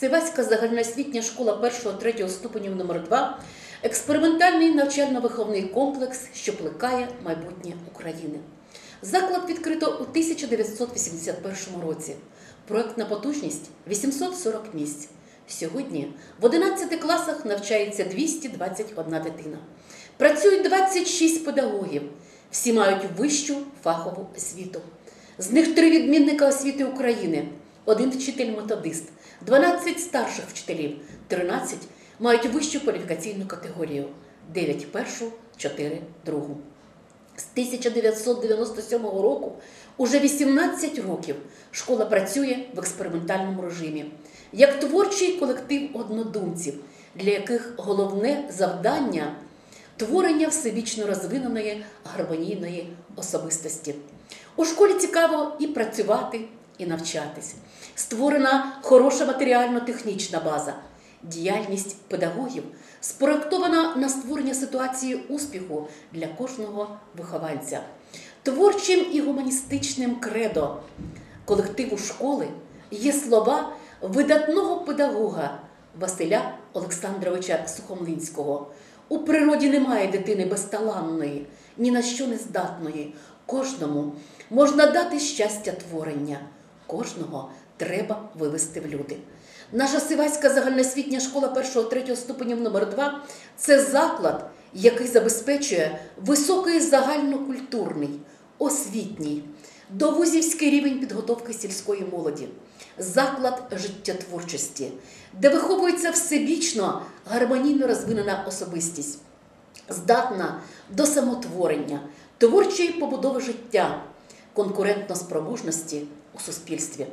Сиваська загальноосвітня школа 1-3 ступенів номер 2 експериментальний навчально-виховний комплекс, що плекає майбутнє України. Заклад відкрито у 1981 році. Проектна потужність 840 місць. Сьогодні в 11 класах навчається 221 дитина. Працюють 26 педагогів. Всі мають вищу фахову освіту. З них три відмінника освіти України, один вчитель-методист, 12 старших вчителів, 13 мають вищу кваліфікаційну категорію, 9 першу, 4 другу. З 1997 року уже 18 років школа працює в експериментальному режимі як творчий колектив однодумців, для яких головне завдання творення всебічно розвиненої гармонійної особистості. У школі цікаво і працювати, і навчатись. Створена хороша матеріально-технічна база. Діяльність педагогів спроектована на створення ситуації успіху для кожного вихованця. Творчим і гуманістичним кредо колективу школи є слова видатного педагога Василя Олександровича Сухомлинського. У природі немає дитини безталанної, ні на що не здатної. Кожному можна дати щастя творення, кожного треба вивести в люди. Наша Сиваська загальноосвітня школа 1-3 ступенів номер 2 це заклад, який забезпечує високий загальнокультурний, освітній, довузівський рівень підготовки сільської молоді, заклад життєтворчості, де виховується всебічно гармонійно розвинена особистість, здатна до самотворення, творчої побудови життя, конкурентноспроможності у суспільстві.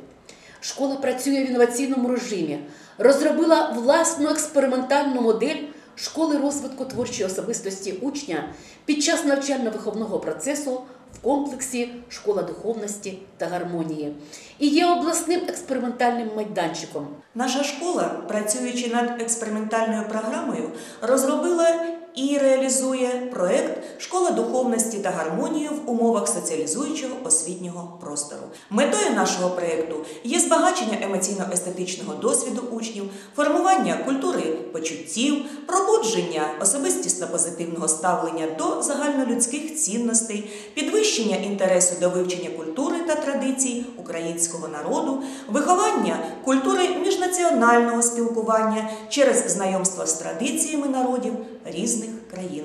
Школа працює в інноваційному режимі, розробила власну експериментальну модель школи розвитку творчої особистості учня під час навчально-виховного процесу в комплексі Школа духовності та гармонії і є обласним експериментальним майданчиком. Наша школа, працюючи над експериментальною програмою, розробила і реалізує проект Школа духовності та гармонії в умовах соціалізуючого освітнього простору. Метою нашого проекту є збагачення емоційно-естетичного досвіду учнів, формування культури почуттів, пробудження особистісно-позитивного ставлення до загальнолюдських цінностей, підвищення інтересу до вивчення культури та традицій українського народу, виховання культури міжнаціонального спілкування через знайомство з традиціями народів різних країн.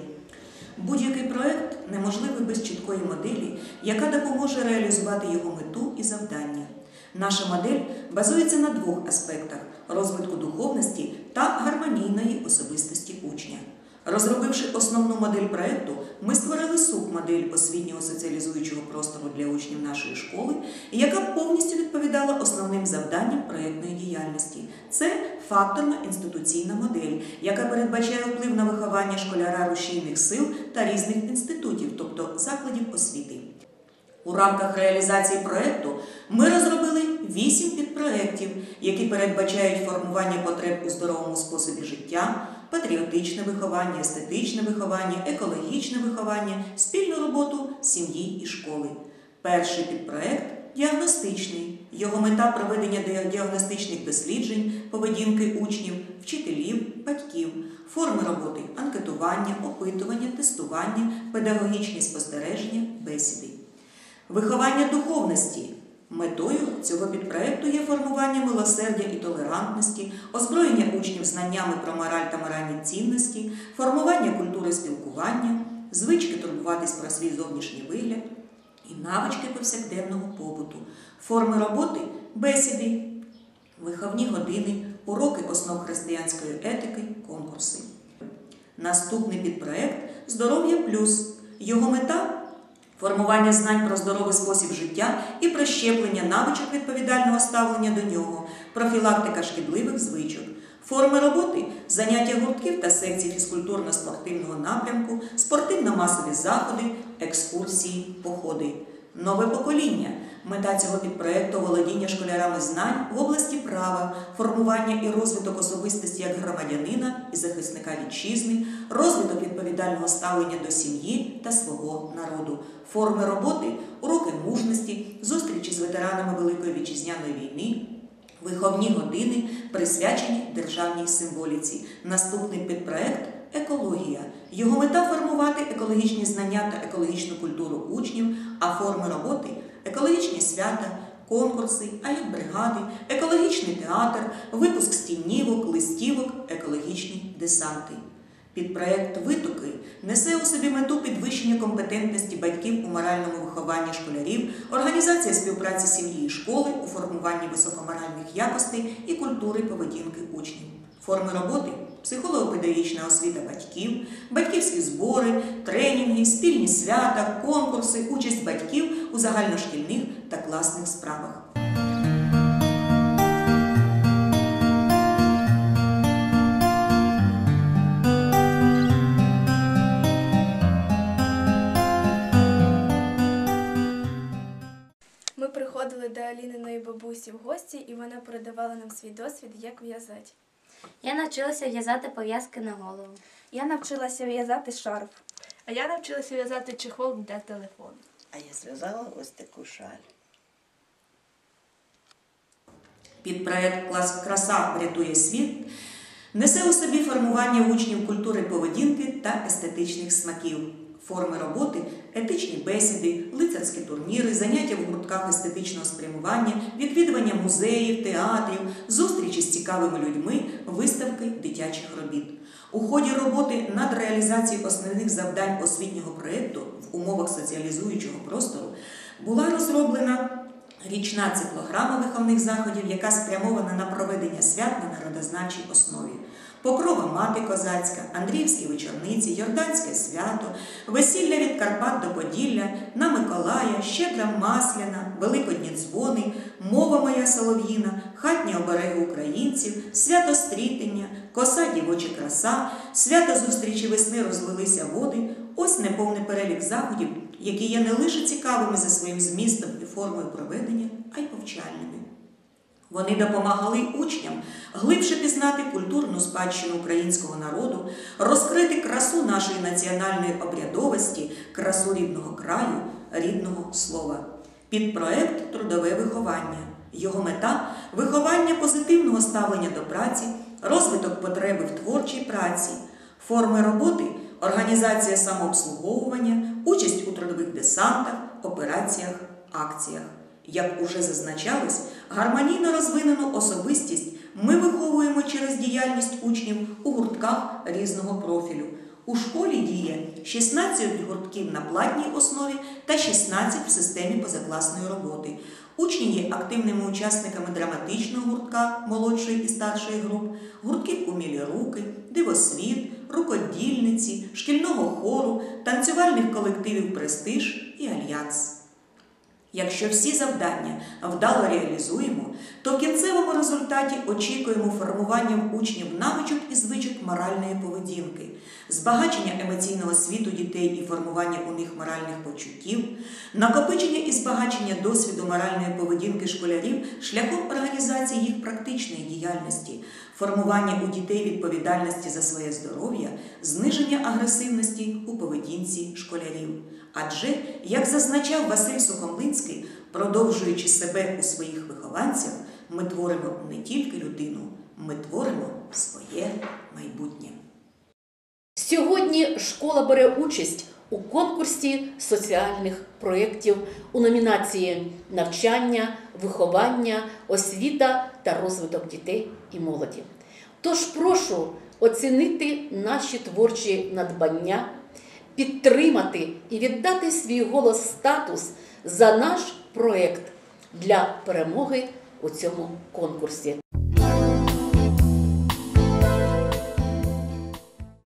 Будь-який проект неможливий без чіткої моделі, яка допоможе реалізувати його мету і завдання. Наша модель базується на двох аспектах розвитку духовності та гармонійної особистості учня. Розробивши основну модель проекту, ми створили субмодель освітнього соціалізуючого простору для учнів нашої школи, яка повністю відповідала основним завданням проєктної діяльності. Це факторно-інституційна модель, яка передбачає вплив на виховання школяра рушійних сил та різних інститутів, тобто закладів освіти. У рамках реалізації проєкту ми розробили вісім підпроєктів, які передбачають формування потреб у здоровому способі життя, патріотичне виховання, естетичне виховання, екологічне виховання, спільну роботу сім'ї і школи. Перший підпроєкт діагностичний. Його мета проведення діагностичних досліджень, поведінки учнів, вчителів, батьків, форми роботи, анкетування, опитування, тестування, педагогічні спостереження, бесіди. Виховання духовності. Метою цього підпроекту є формування милосердя і толерантності, озброєння учнів знаннями про мораль та моральні цінності, формування культури спілкування, звички турбуватись про свій зовнішній вигляд і навички повсякденного побуту, форми роботи, бесіди, виховні години, уроки основ християнської етики, конкурси. Наступний підпроект Здоров'я плюс. Його мета формування знань про здоровий спосіб життя і прищеплення навичок відповідального ставлення до нього, профілактика шкідливих звичок, форми роботи, заняття гуртків та секцій фізкультурно-спортивного напрямку, спортивно-масові заходи, екскурсії, походи. Нове покоління. Мета цього підпроекту володіння школярами знань в області права, формування і розвиток особистості як громадянина і захисника вітчизни, розвиток відповідального ставлення до сім'ї та свого народу, форми роботи, уроки мужності, зустрічі з ветеранами Великої вітчизняної війни, виховні години, присвячені державній символіці. Наступний підпроект екологія. Його мета формувати екологічні знання та екологічну культуру учнів, а форми роботи екологічні свята, конкурси, бригади, екологічний театр, випуск стінівок, листівок, екологічні десанти. Підпроект Витоки несе у собі мету підвищення компетентності батьків у моральному вихованні школярів, організація співпраці сім'ї і школи у формуванні високоморальних якостей і культури поведінки учнів. Форми роботи психолого-педагогічна освіта батьків, батьківські збори, тренінги, спільні свята, конкурси, участь батьків у загальношкільних та класних справах. Аліниної бабусі в гості, і вона передавала нам свій досвід, як в'язати. Я навчилася в'язати пов'язки на голову. Я навчилася в'язати шарф. А я навчилася в'язати чехол для телефону. А я зв'язала ось таку шаль. Підпроект «Клас Краса врятує світ несе у собі формування учнів культури поведінки та естетичних смаків, форми роботи, етичні бесіди, лицарські турніри, заняття в гуртках естетичного спрямування, відвідування музеїв, театрів, зустрічі з цікавими людьми, виставки дитячих робіт. У ході роботи над реалізацією основних завдань освітнього проєкту в умовах соціалізуючого простору була розроблена Річна циклограма виховних заходів, яка спрямована на проведення свят на народознавчій основі. Покрова мати козацька, Андріївські вечорниці, Йорданське свято, весілля від Карпат до Поділля, на Миколая, Щедра Масляна, Великодні дзвони, мова моя солов'їна, хатні обереги українців, свято стрітення, коса дівоча краса, свято зустрічі весни розлилися води. Ось неповний перелік заходів, які є не лише цікавими за своїм змістом і формою проведення, а й повчальними. Вони допомагали учням глибше пізнати культурну спадщину українського народу, розкрити красу нашої національної обрядовості, красу рідного краю, рідного слова. Підпроект Трудове виховання. Його мета виховання позитивного ставлення до праці, розвиток потреби в творчій праці, форми роботи, організація самообслуговування, участь у трудових десантах, операціях, акціях. Як уже зазначалось, гармонійно розвинену особистість ми виховуємо через діяльність учнів у гуртках різного профілю. У школі діє 16 гуртків на платній основі та 16 в системі позакласної роботи. Учні є активними учасниками драматичного гуртка молодшої і старшої груп, гуртків умілі руки, дивосвіт, рукодільниці, шкільного хору, танцювальних колективів Престиж і Альянс. Якщо всі завдання вдало реалізуємо, то в кінцевому результаті очікуємо формування в учнів навичок і звичок моральної поведінки, збагачення емоційного світу дітей і формування у них моральних почуттів, накопичення і збагачення досвіду моральної поведінки школярів шляхом організації їх практичної діяльності, формування у дітей відповідальності за своє здоров'я, зниження агресивності у поведінці школярів. Адже, як зазначав Василь Сухомлинський, продовжуючи себе у своїх вихованцях, ми творимо не тільки людину, ми творимо своє майбутнє. Сьогодні школа бере участь у конкурсі соціальних проєктів у номінації навчання, виховання, освіта та розвиток дітей і молоді. Тож прошу оцінити наші творчі надбання, підтримати і віддати свій голос статус за наш проєкт для перемоги у цьому конкурсі.